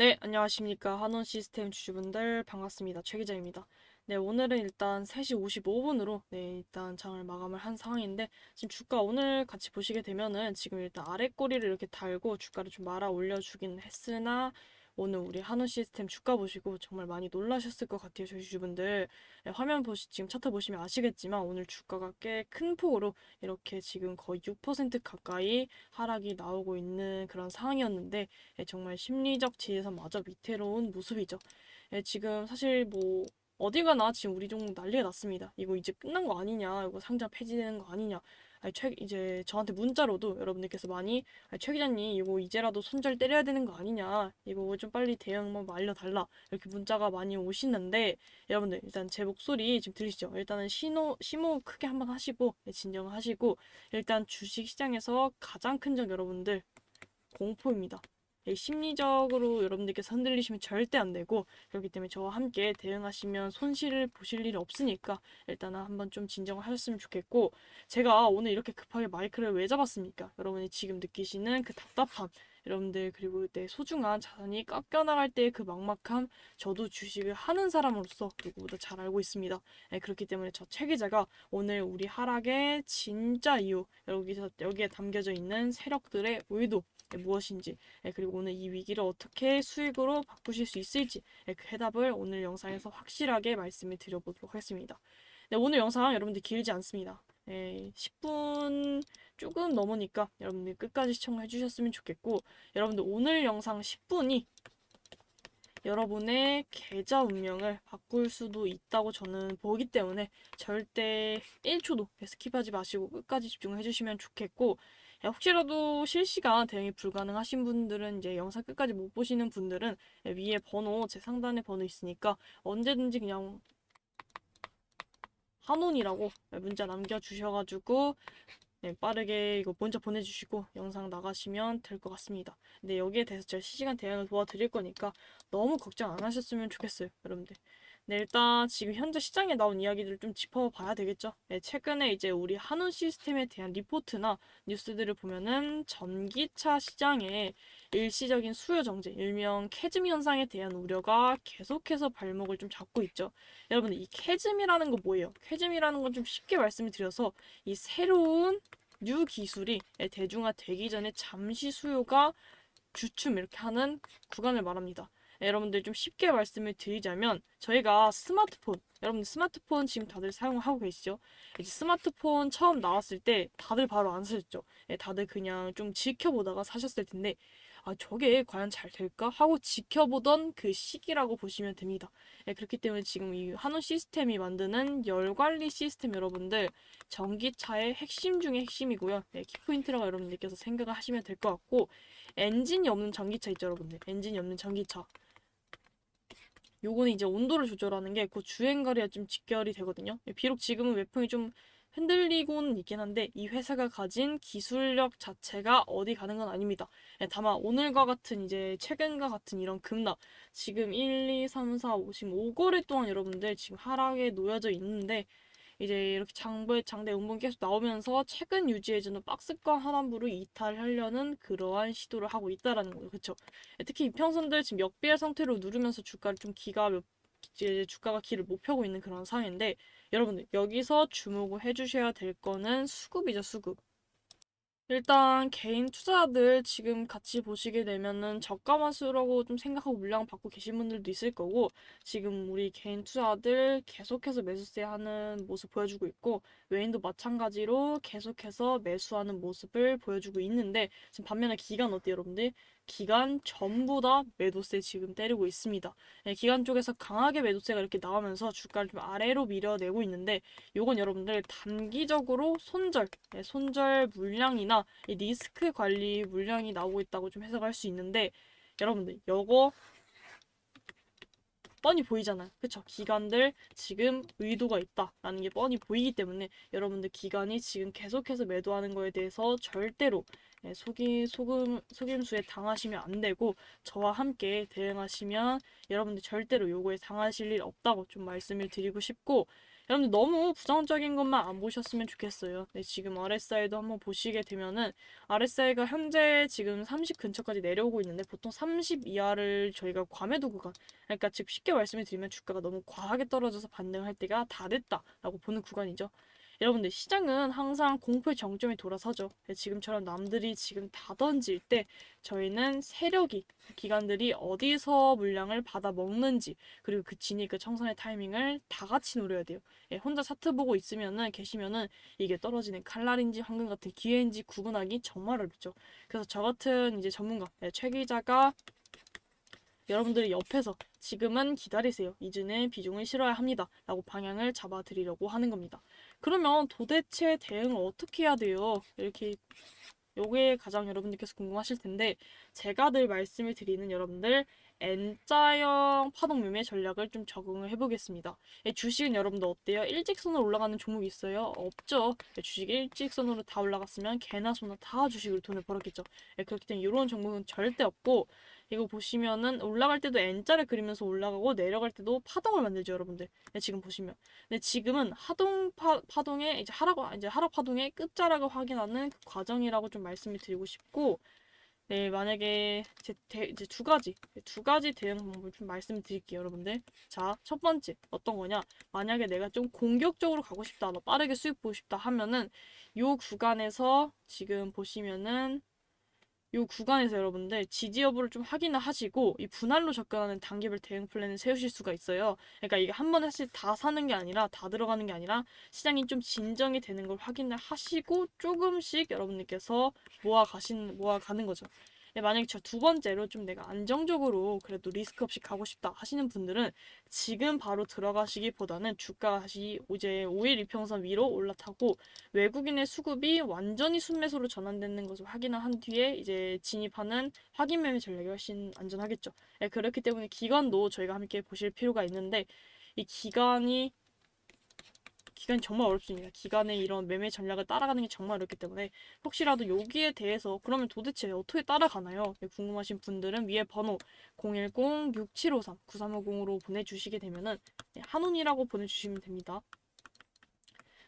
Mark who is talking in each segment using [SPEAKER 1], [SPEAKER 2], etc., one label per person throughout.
[SPEAKER 1] 네, 안녕하십니까. 한원 시스템 주주분들 반갑습니다. 최 기자입니다. 네, 오늘은 일단 3시 55분으로 네, 일단 장을 마감을 한 상황인데 지금 주가 오늘 같이 보시게 되면은 지금 일단 아래 꼬리를 이렇게 달고 주가를 좀 말아 올려 주긴 했으나 오늘 우리 한원 시스템 주가 보시고 정말 많이 놀라셨을 것 같아요, 저희 주주분들. 네, 화면 보시 지금 차트 보시면 아시겠지만 오늘 주가가 꽤 큰 폭으로 이렇게 지금 거의 6% 가까이 하락이 나오고 있는 그런 상황이었는데 예, 정말 심리적 지혜선마저 위태로운 모습이죠. 예, 지금 사실 뭐 어디 가나 지금 우리 종목 난리가 났습니다. 이거 이제 끝난 거 아니냐, 이거 상장 폐지되는 거 아니냐. 아니, 최, 이제 저한테 문자로도 여러분들께서 많이 최 기자님 이거 이제라도 손절 때려야 되는 거 아니냐, 이거 좀 빨리 대응만 알려달라 이렇게 문자가 많이 오시는데 여러분들 일단 제 목소리 지금 들리시죠? 일단은 신호 심호 크게 한번 하시고 예, 진정하시고 일단 주식 시장에서 가장 큰 적 여러분들 공포입니다. 예, 심리적으로 여러분들께서 흔들리시면 절대 안 되고 그렇기 때문에 저와 함께 대응하시면 손실을 보실 일이 없으니까 일단은 한번 좀 진정을 하셨으면 좋겠고 제가 오늘 이렇게 급하게 마이크를 왜 잡았습니까? 여러분이 지금 느끼시는 그 답답함 여러분들 그리고 내 소중한 자산이 깎여나갈 때의 그 막막함 저도 주식을 하는 사람으로서 누구보다 잘 알고 있습니다. 예, 그렇기 때문에 저 최기자가 오늘 우리 하락의 진짜 이유 여기서 여기에 담겨져 있는 세력들의 의도 예, 무엇인지 예, 그리고 오늘 이 위기를 어떻게 수익으로 바꾸실 수 있을지 예, 그 해답을 오늘 영상에서 확실하게 말씀을 드려보도록 하겠습니다. 네, 오늘 영상 여러분들 길지 않습니다. 예, 10분 조금 넘으니까 여러분들 끝까지 시청해 주셨으면 좋겠고 여러분들 오늘 영상 10분이 여러분의 계좌 운명을 바꿀 수도 있다고 저는 보기 때문에 절대 1초도 스킵하지 마시고 끝까지 집중해 주시면 좋겠고 야, 혹시라도 실시간 대응이 불가능하신 분들은 이제 영상 끝까지 못 보시는 분들은 위에 번호 제 상단에 번호 있으니까 언제든지 그냥 한원이라고 문자 남겨주셔가지고 네, 빠르게 이거 먼저 보내주시고 영상 나가시면 될 것 같습니다. 근데 여기에 대해서 제가 실시간 대응을 도와드릴 거니까 너무 걱정 안 하셨으면 좋겠어요, 여러분들. 네, 일단 지금 현재 시장에 나온 이야기들을 좀 짚어봐야 되겠죠. 네, 최근에 이제 우리 한원 시스템에 대한 리포트나 뉴스들을 보면은 전기차 시장에 일시적인 수요 정지, 일명 캐즘 현상에 대한 우려가 계속해서 발목을 좀 잡고 있죠. 여러분들 이 캐즘이라는 거 뭐예요? 캐즘이라는 건 좀 쉽게 말씀을 드려서 이 새로운 뉴 기술이 대중화 되기 전에 잠시 수요가 주춤 이렇게 하는 구간을 말합니다. 여러분들 좀 쉽게 말씀을 드리자면 저희가 스마트폰 여러분들 스마트폰 지금 다들 사용하고 계시죠? 이제 스마트폰 처음 나왔을 때 다들 바로 안 사셨죠? 예, 다들 그냥 좀 지켜보다가 사셨을 텐데 아 저게 과연 잘 될까 하고 지켜보던 그 시기라고 보시면 됩니다. 예, 그렇기 때문에 지금 이 한원 시스템이 만드는 열 관리 시스템 여러분들 전기차의 핵심 중의 핵심이고요. 예, 키포인트라고 여러분들께서 생각을 하시면 될 것 같고 엔진이 없는 전기차 있죠, 여러분들. 엔진이 없는 전기차. 요거는 이제 온도를 조절하는 게 그 주행거리와 좀 직결이 되거든요. 비록 지금은 외풍이 좀 흔들리고는 있긴 한데 이 회사가 가진 기술력 자체가 어디 가는 건 아닙니다. 예, 다만 오늘과 같은 이제 최근과 같은 이런 급락 지금 1, 2, 3, 4, 5 지금 5거래 동안 여러분들 지금 하락에 놓여져 있는데 이제 이렇게 장배 장대 운봉 계속 나오면서 최근 유지해주는 박스권 하단부를 이탈하려는 그러한 시도를 하고 있다라는 거죠. 그렇죠? 특히 이평선들 지금 역배열 상태로 누르면서 주가를 좀 기가 몇 이제 주가가 길을 못 펴고 있는 그런 상황인데 여러분들 여기서 주목을 해주셔야 될 거는 수급이죠 수급. 일단 개인 투자들 지금 같이 보시게 되면은 저가만 쓰라고 좀 생각하고 물량 받고 계신 분들도 있을 거고 지금 우리 개인 투자들 계속해서 매수세 하는 모습 보여주고 있고 외인도 마찬가지로 계속해서 매수하는 모습을 보여주고 있는데 지금 반면에 기간 어때요 여러분들? 기간 전부 다 매도세 지금 때리고 있습니다. 네, 기간 쪽에서 강하게 매도세가 이렇게 나오면서 주가를 좀 아래로 밀어내고 있는데 요건 여러분들 단기적으로 손절, 네, 손절 물량이나 리스크 관리 물량이 나오고 있다고 좀 해석할 수 있는데 여러분들 요거 뻔히 보이잖아요. 그쵸? 기관들 지금 의도가 있다라는 게 뻔히 보이기 때문에 여러분들 기관이 지금 계속해서 매도하는 거에 대해서 절대로 예, 속이, 소금, 속임수에 당하시면 안 되고 저와 함께 대응하시면 여러분들 절대로 요거에 당하실 일 없다고 좀 말씀을 드리고 싶고 여러분들 너무 부정적인 것만 안 보셨으면 좋겠어요. 네, 지금 RSI도 한번 보시게 되면은 RSI가 현재 지금 30 근처까지 내려오고 있는데 보통 30 이하를 저희가 과매도 구간 그러니까 즉 쉽게 말씀을 드리면 주가가 너무 과하게 떨어져서 반등할 때가 다 됐다라고 보는 구간이죠. 여러분들 시장은 항상 공포의 정점에 돌아서죠. 네, 지금처럼 남들이 지금 다 던질 때 저희는 세력이 기관들이 어디서 물량을 받아 먹는지 그리고 그 진입 그 청산의 타이밍을 다 같이 노려야 돼요. 예, 혼자 차트 보고 있으면은 계시면은 이게 떨어지는 칼날인지 황금 같은 기회인지 구분하기 정말 어렵죠. 그래서 저 같은 이제 전문가 예, 최 기자가 여러분들이 옆에서 지금은 기다리세요. 이전에 비중을 실어야 합니다. 라고 방향을 잡아드리려고 하는 겁니다. 그러면 도대체 대응을 어떻게 해야 돼요? 이렇게 요게 가장 여러분들께서 궁금하실 텐데 제가 늘 말씀을 드리는 여러분들 N자형 파동 매매 전략을 좀 적응을 해보겠습니다. 예, 주식은 여러분들 어때요? 일직선으로 올라가는 종목이 있어요? 없죠. 예, 주식이 일직선으로 다 올라갔으면 개나 소나 다 주식으로 돈을 벌었겠죠. 예, 그렇기 때문에 이런 종목은 절대 없고 이거 보시면은 올라갈 때도 N자를 그리면서 올라가고 내려갈 때도 파동을 만들죠, 여러분들. 네, 지금 보시면. 근데 지금은 하동 파, 파동의 이제 하락 이제 하락 파동의 끝자락을 확인하는 그 과정이라고 좀 말씀을 드리고 싶고 네, 만약에 제 대, 이제 두 가지 두 가지 대응 방법을 좀 말씀을 드릴게요, 여러분들. 자, 첫 번째 어떤 거냐? 만약에 내가 좀 공격적으로 가고 싶다, 뭐 빠르게 수익 보고 싶다 하면은 요 구간에서 지금 보시면은 요 구간에서 여러분들 지지 여부를 좀 확인을 하시고 이 분할로 접근하는 단계별 대응 플랜을 세우실 수가 있어요. 그러니까 이게 한 번에 사실 다 사는 게 아니라 다 들어가는 게 아니라 시장이 좀 진정이 되는 걸 확인을 하시고 조금씩 여러분들께서 모아 가신 모아 가는 거죠. 예, 만약에 저 두 번째로 좀 내가 안정적으로 그래도 리스크 없이 가고 싶다 하시는 분들은 지금 바로 들어가시기보다는 주가 다시 이제 5일 이평선 위로 올라타고 외국인의 수급이 완전히 순매수로 전환되는 것을 확인한 뒤에 이제 진입하는 확인 매매 전략이 훨씬 안전하겠죠. 예, 그렇기 때문에 기간도 저희가 함께 보실 필요가 있는데 이 기간이 기간이 정말 어렵습니다. 기간의 이런 매매 전략을 따라가는 게 정말 어렵기 때문에 혹시라도 여기에 대해서 그러면 도대체 어떻게 따라가나요? 네, 궁금하신 분들은 위에 번호 010-6753-9350으로 보내주시게 되면은 네, 한운이라고 보내주시면 됩니다.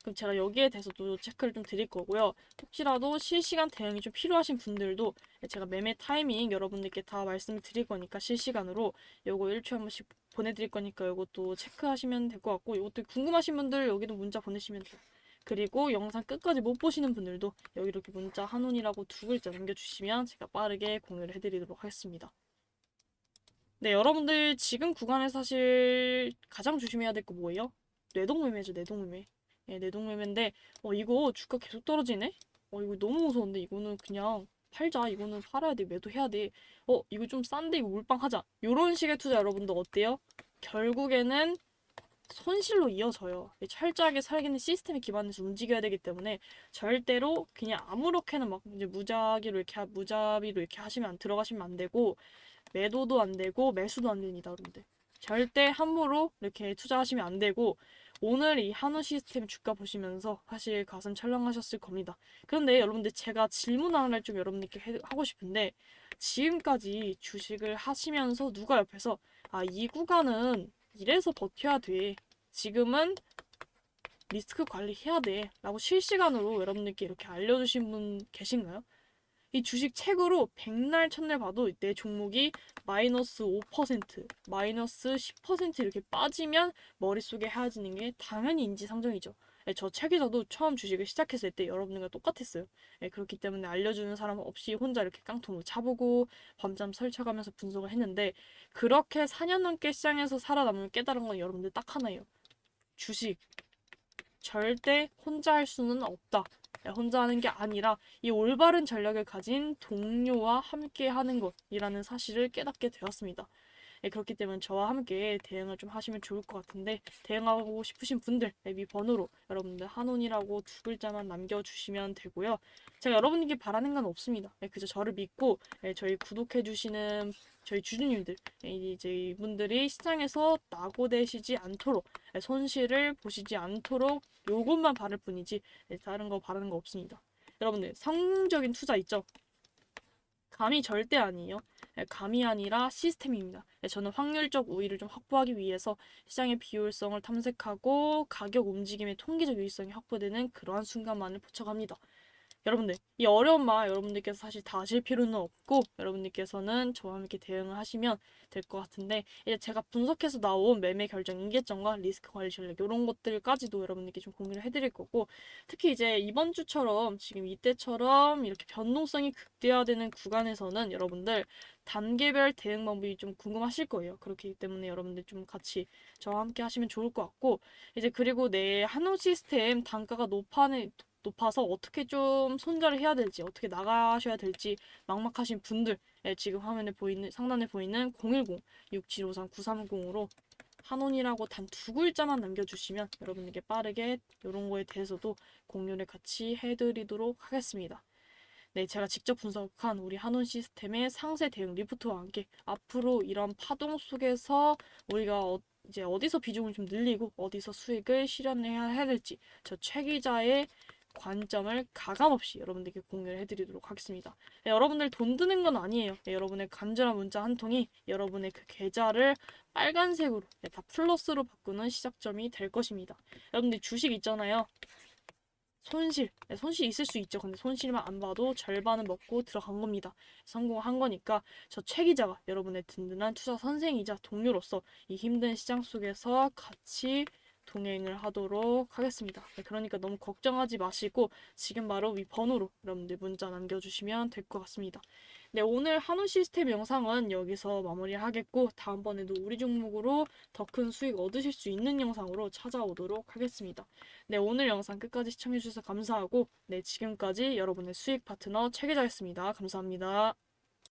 [SPEAKER 1] 그럼 제가 여기에 대해서도 체크를 좀 드릴 거고요. 혹시라도 실시간 대응이 좀 필요하신 분들도 제가 매매 타이밍 여러분들께 다 말씀을 드릴 거니까 실시간으로 요거 1초에 한 번씩 보내드릴 거니까 요것도 체크하시면 될 것 같고 요것도 궁금하신 분들 여기도 문자 보내시면 돼요. 그리고 영상 끝까지 못 보시는 분들도 여기 이렇게 문자 한원이라고 두 글자 남겨주시면 제가 빠르게 공유를 해드리도록 하겠습니다. 네, 여러분들 지금 구간에 사실 가장 조심해야 될 거 뭐예요? 뇌동매매죠, 뇌동매매. 예, 내동매매인데 어 이거 주가 계속 떨어지네? 어 이거 너무 무서운데 이거는 그냥 팔자. 이거는 팔아야 돼. 매도해야 돼어 이거 좀 싼데 이거 몰빵하자. 요런 식의 투자 여러분들 어때요? 결국에는 손실로 이어져요. 철저하게 설계는 시스템에 기반해서 움직여야 되기 때문에 절대로 그냥 아무렇게나 막 이제 무작위로 이렇게 하- 무자비로 이렇게 하시면 안 들어가시면 안 되고 매도도 안 되고 매수도 안 됩니다 여러분들. 절대 함부로 이렇게 투자하시면 안 되고 오늘 이 한우 시스템 주가 보시면서 사실 가슴 철렁하셨을 겁니다. 그런데 여러분들 제가 질문 하나를 좀 여러분들께 해- 하고 싶은데 지금까지 주식을 하시면서 누가 옆에서 아, 이 구간은 이래서 버텨야 돼. 지금은 리스크 관리해야 돼. 라고 실시간으로 여러분들께 이렇게 알려주신 분 계신가요? 이 주식 책으로 백날 첫날 봐도 내 종목이 마이너스 5%, 마이너스 10% 이렇게 빠지면 머릿속에 하얘지는 게 당연히 인지상정이죠. 예, 저 책에서도 처음 주식을 시작했을 때 여러분들과 똑같았어요. 예, 그렇기 때문에 알려주는 사람 없이 혼자 이렇게 깡통을 차보고 밤잠 설쳐가면서 분석을 했는데 그렇게 4년 넘게 시장에서 살아남을 깨달은 건 여러분들 딱 하나예요. 주식 절대 혼자 할 수는 없다. 예, 혼자 하는 게 아니라 이 올바른 전략을 가진 동료와 함께 하는 것이라는 사실을 깨닫게 되었습니다. 예, 그렇기 때문에 저와 함께 대응을 좀 하시면 좋을 것 같은데 대응하고 싶으신 분들 앱이 번호로 여러분들 한원이라고 두 글자만 남겨주시면 되고요. 제가 여러분에게 바라는 건 없습니다. 예, 그저 저를 믿고 예, 저희 구독해주시는 저희 주주님들 예, 이제 이분들이 시장에서 낙오되시지 않도록 예, 손실을 보시지 않도록 요것만 바랄 뿐이지 예, 다른 거 바라는 거 없습니다. 여러분들 성적인 투자 있죠? 감이 절대 아니에요. 네, 감이 아니라 시스템입니다. 네, 저는 확률적 우위를 좀 확보하기 위해서 시장의 비효율성을 탐색하고 가격 움직임의 통계적 유의성이 확보되는 그러한 순간만을 포착합니다. 여러분들, 이 어려운 말 여러분들께서 사실 다 아실 필요는 없고 여러분들께서는 저와 함께 대응을 하시면 될 것 같은데 이제 제가 분석해서 나온 매매 결정 임계점과 리스크 관리 전략 이런 것들까지도 여러분들께 좀 공유를 해드릴 거고 특히 이제 이번 주처럼 지금 이때처럼 이렇게 변동성이 극대화되는 구간에서는 여러분들 단계별 대응 방법이 좀 궁금하실 거예요. 그렇기 때문에 여러분들 좀 같이 저와 함께 하시면 좋을 것 같고 이제 그리고 내 한우 시스템 단가가 높아는 높아서 어떻게 좀 손절을 해야 될지 어떻게 나가셔야 될지 막막하신 분들 예, 지금 화면에 보이는 상단에 보이는 010-6753-9330으로 한원이라고 단 두 글자만 남겨주시면 여러분에게 빠르게 이런 거에 대해서도 공유를 같이 해드리도록 하겠습니다. 네, 제가 직접 분석한 우리 한원 시스템의 상세 대응 리포트와 함께 앞으로 이런 파동 속에서 우리가 어, 이제 어디서 비중을 좀 늘리고 어디서 수익을 실현해야 해야 될지 저 최 기자의 관점을 가감없이 여러분들께 공유를 해드리도록 하겠습니다. 네, 여러분들 돈 드는 건 아니에요. 네, 여러분의 간절한 문자 한 통이 여러분의 그 계좌를 빨간색으로 네, 다 플러스로 바꾸는 시작점이 될 것입니다. 여러분들 주식 있잖아요. 손실, 네, 손실 있을 수 있죠. 근데 손실만 안 봐도 절반은 먹고 들어간 겁니다. 성공한 거니까 저 최 기자가 여러분의 든든한 투자 선생이자 동료로서 이 힘든 시장 속에서 같이 동행을 하도록 하겠습니다. 네, 그러니까 너무 걱정하지 마시고 지금 바로 위 번호로 여러분들 문자 남겨주시면 될 것 같습니다. 네, 오늘 한우 시스템 영상은 여기서 마무리하겠고 다음번에도 우리 종목으로 더 큰 수익 얻으실 수 있는 영상으로 찾아오도록 하겠습니다. 네, 오늘 영상 끝까지 시청해주셔서 감사하고 네, 지금까지 여러분의 수익 파트너 최 기자였습니다. 감사합니다.